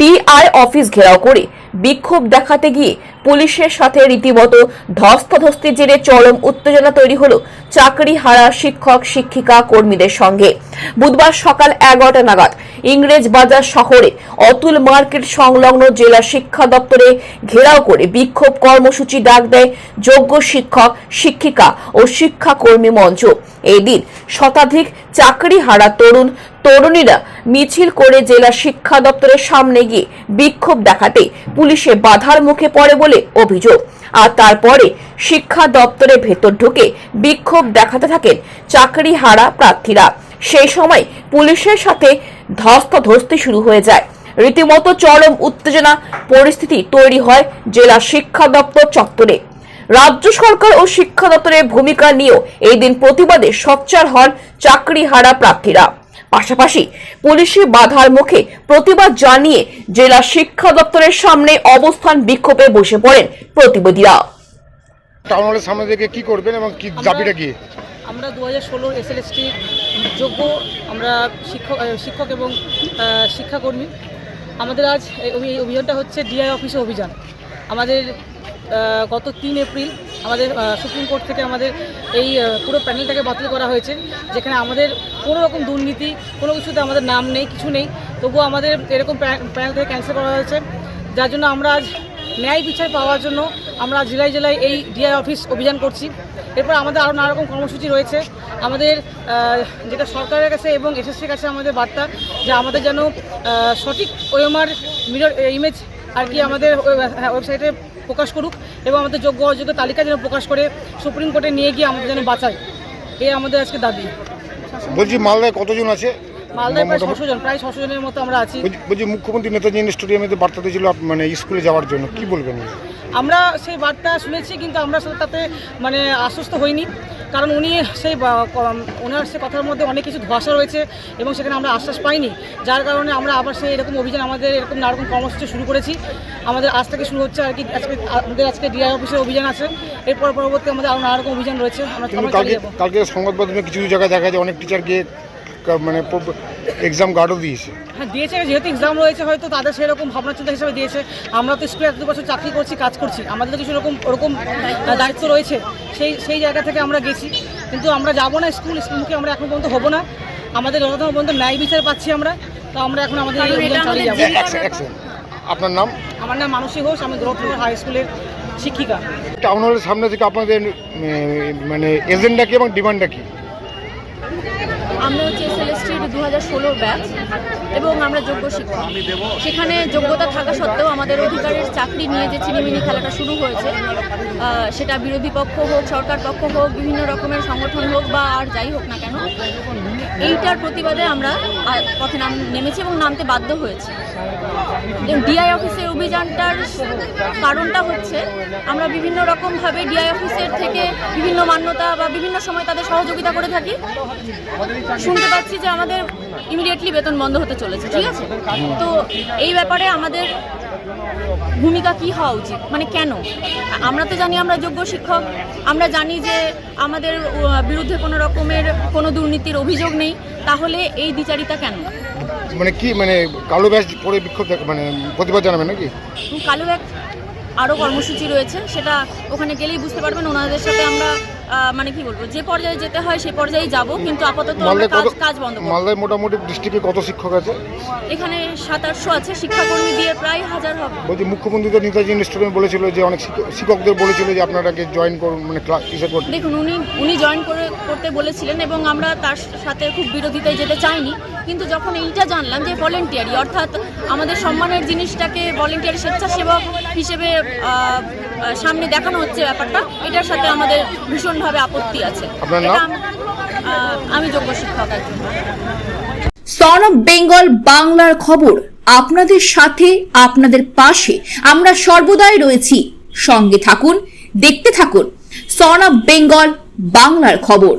DI office ঘেরাও করে বিক্ষোভ দেখাতে গিয়ে পুলিশের সাথে রীতিমতো ধস্তাধস্তির জেরে চরম উত্তেজনা তৈরি হল চাকরি হারা শিক্ষক, শিক্ষিকা, কর্মীদের সঙ্গে। বুধবার সকাল এগারোটা নাগাদ ইংরেজ বাজার শহরে অতুল মার্কেট সংলগ্ন জেলা শিক্ষা দপ্তরে ঘেরাও করে বিক্ষোভ কর্মসূচি ডাক দেয় যোগ্য শিক্ষক, শিক্ষিকা ও শিক্ষাকর্মী মঞ্চ। এই শতাধিক চাকরি হারা তরুণ, তরুণীরা মিছিল করে জেলা শিক্ষা দপ্তরের সামনে গিয়ে বিক্ষোভ দেখাতে পুলিশে বাধার মুখে পড়ে বলে অভিযোগ। আর তারপরে শিক্ষা দপ্তরের ভেতর ঢুকে বিক্ষোভ দেখাতে থাকেন চাকরি হারা প্রার্থীরা। সেই সময় পুলিশের সাথে ধস্তাধস্তি শুরু হয়ে যায়। রীতিমতো চরম উত্তেজনা পরিস্থিতি তৈরি হয় জেলা শিক্ষা দপ্তর চত্বরে। রাজ্য সরকার ও শিক্ষা দপ্তরের ভূমিকা নিয়েও এই দিন প্রতিবাদে সোচ্চার হন চাকরি হারা প্রার্থীরা। পাশাপাশি পুলিশি বাধার মুখে প্রতিবাদ জানিয়ে জেলা শিক্ষা দপ্তরের সামনে অবস্থান বিক্ষোভে বসে পড়েন প্রতিবাদীরা। টাউন হলের সামনে থেকে কি করবেন এবং কি দাবিটা কি? আমরা দু হাজার ষোলোর এসএলএসটি যোগ্য আমরা শিক্ষক শিক্ষক এবং শিক্ষাকর্মী। আমাদের আজ এই অভিযানটা হচ্ছে ডিআই অফিসে অভিযান। আমাদের গত তিন এপ্রিল আমাদের সুপ্রিম কোর্ট থেকে আমাদের এই পুরো প্যানেলটাকে বাতিল করা হয়েছে, যেখানে আমাদের কোনো রকম দুর্নীতি, কোনো কিছুতে আমাদের নাম নেই, কিছু নেই। তবুও আমাদের এরকম প্যা- প্যানেল থেকে ক্যান্সেল করা হয়েছে। যার জন্য আমরা আজ ন্যায় বিচার পাওয়ার জন্য আমরা জেলায় জেলায় এই ডিআই অফিস অভিযান করছি। এরপর আমাদের আরও নানা রকম কর্মসূচি রয়েছে। আমাদের যেটা সরকারের কাছে এবং এসএসসির কাছে আমাদের বার্তা যে আমাদের যেন সঠিক ওএমআর মিরর ইমেজ আর কি আমাদের হ্যাঁ, ওয়েবসাইটে প্রকাশ করুক এবং আমাদের যোগ্য অযোগ্য তালিকা যেন প্রকাশ করে সুপ্রিম কোর্টে নিয়ে গিয়ে আমাদের যেন বাঁচায়। এই আমাদের আজকে দাবি। বলছি মালদায় কতজন আছে? মালদায় প্রায় ছশো জন প্রায় ছশো জনের মতো আমরা আছি। বলছি- মুখ্যমন্ত্রী নেতাজি স্টেডিয়ামে বার্তা দিয়েছিল মানে স্কুলে যাওয়ার জন্য কি বলবেন আমরা সেই বার্তা শুনেছি কিন্তু আমরা তাতে মানে আশ্বস্ত হইনি। কারণ উনি সেই ওনার সে কথার মধ্যে অনেক কিছু ধোয়াশা রয়েছে এবং সেখানে আমরা আশ্বাস পাইনি। যার কারণে আমরা আবার সেই এরকম অভিযান আমাদের এরকম নানা রকম কর্মসূচি শুরু করেছি। আমাদের আজ থেকে শুরু হচ্ছে আর কি আজকে আমাদের আজকে ডিআই অফিসের অভিযান আছে। এরপর পরবর্তী আমাদের আরও নানা রকম অভিযান রয়েছে আমরা কালকে সংবাদ মাধ্যমে কিছু কিছু জায়গায় দেখা যায় অনেক টিচার গিয়ে কা- মানে এক্সাম গার্ডও দিয়েছে। হ্যাঁ দিয়েছে যেহেতু এক্সাম রয়েছে হয়তো তাদের সেরকম ভাবনা চিন্তা হিসেবে দিয়েছে। আমরা তো স্কুলে এত বছর চাকরি করছি কাজ করছি। আমাদের তো কিছু রকম ওরকম দায়িত্ব রয়েছে। সেই সেই জায়গা থেকে আমরা গেছি। কিন্তু আমরা যাব না স্কুল স্কুলমুখী আমরা এখন পর্যন্ত হব না। আমাদের যতক্ষণ পর্যন্ত ন্যায় বিচার পাচ্ছি আমরা। তো আমরা এখন আমাদের চালিয়ে যাব। আপনার নাম? আমার নাম মানসী ঘোষ আমি গ্রোথনগর হাই স্কুলের শিক্ষিকা। টাউন হলের সামনে থেকে আপনাদের মানে এজেন্ডা কি এবং ডিমান্ডটা কি? আমরা হচ্ছে এস এসএলএসটির দু হাজার ষোলোর ব্যাচ এবং আমরা যোগ্য শিক্ষক। সেখানে যোগ্যতা থাকা সত্ত্বেও আমাদের অধিকারের চাকরি নিয়ে যে চিনিমিনি খেলাটা শুরু হয়েছে সেটা বিরোধী পক্ষ হোক, সরকার পক্ষ হোক, বিভিন্ন রকমের সংগঠন হোক বা আর যাই হোক না কেন, এইটার প্রতিবাদে আমরা পথে নাম নেমেছি এবং নামতে বাধ্য হয়েছি। ডিআই অফিসের অভিযানটার কারণটা হচ্ছে আমরা বিভিন্ন রকমভাবে ডিআই অফিসের থেকে বিভিন্ন মান্যতা বা বিভিন্ন সময় তাদের সহযোগিতা করে থাকি। শুনতে পাচ্ছি যে আমাদের ইমিডিয়েটলি বেতন বন্ধ হতে চলেছে ঠিক আছে? তো এই ব্যাপারে আমাদের ভূমিকা কি হওয়া উচিত? মানে কেন? আমরা তো জানি আমরা যোগ্য শিক্ষক আমরা জানি যে আমাদের বিরুদ্ধে কোনো রকমের কোনো দুর্নীতির অভিযোগ নেই তাহলে এই দ্বিচারিতা কেন? মানে কি মানে কালো ব্যাস পরে বিক্ষোভ মানে প্রতিবাদ জানাবেন নাকি? কালো এক আরও কর্মসূচি রয়েছে সেটা ওখানে গেলেই বুঝতে পারবেন ওনাদের সাথে আমরা মানে কি বলব যে পর্যায়ে যেতে হয় সেই পর্যায়ে যাব কিন্তু আপাতত আমরা কাজ কাজ বন্ধ করব। মালদায় মোটামুটি ডিস্ট্রিক্টে কত শিক্ষক আছে? এখানে সাত আটশো আছে শিক্ষাকর্মী দিয়ে প্রায় হাজার হবে। বলছি মুখ্যমন্ত্রী তো নেতাজি স্টেডিয়ামে বলেছিল যে অনেক শিক্ষক- শিক্ষকদের বলেছিল যে আপনারা আপনারাকে জয়েন করুন মানে ক্লাস টিচার করতে। দেখুন উনি উনি জয়েন করে করতে বলেছিলেন এবং আমরা তার সাথে খুব বিরোধিতায় যেতে চাইনি কিন্তু যখন এইটা জানলাম যে ভলেন্টিয়ারি অর্থাৎ আমাদের সম্মানের জিনিসটাকে ভলেন্টিয়ারি স্বেচ্ছাসেবক হিসেবে আহ, সামনে দেখানো হচ্ছে ব্যাপারটা এটার সাথে আমাদের ভীষণভাবে আপত্তি আছে। আমি যোগ্য শিক্ষক একজন। সন অফ বেঙ্গল বাংলার খবর আপনাদের সাথে আপনাদের পাশে। আমরা সর্বদাই রয়েছি। সঙ্গে থাকুন দেখতে থাকুন। সন অফ বেঙ্গল বাংলার খবর।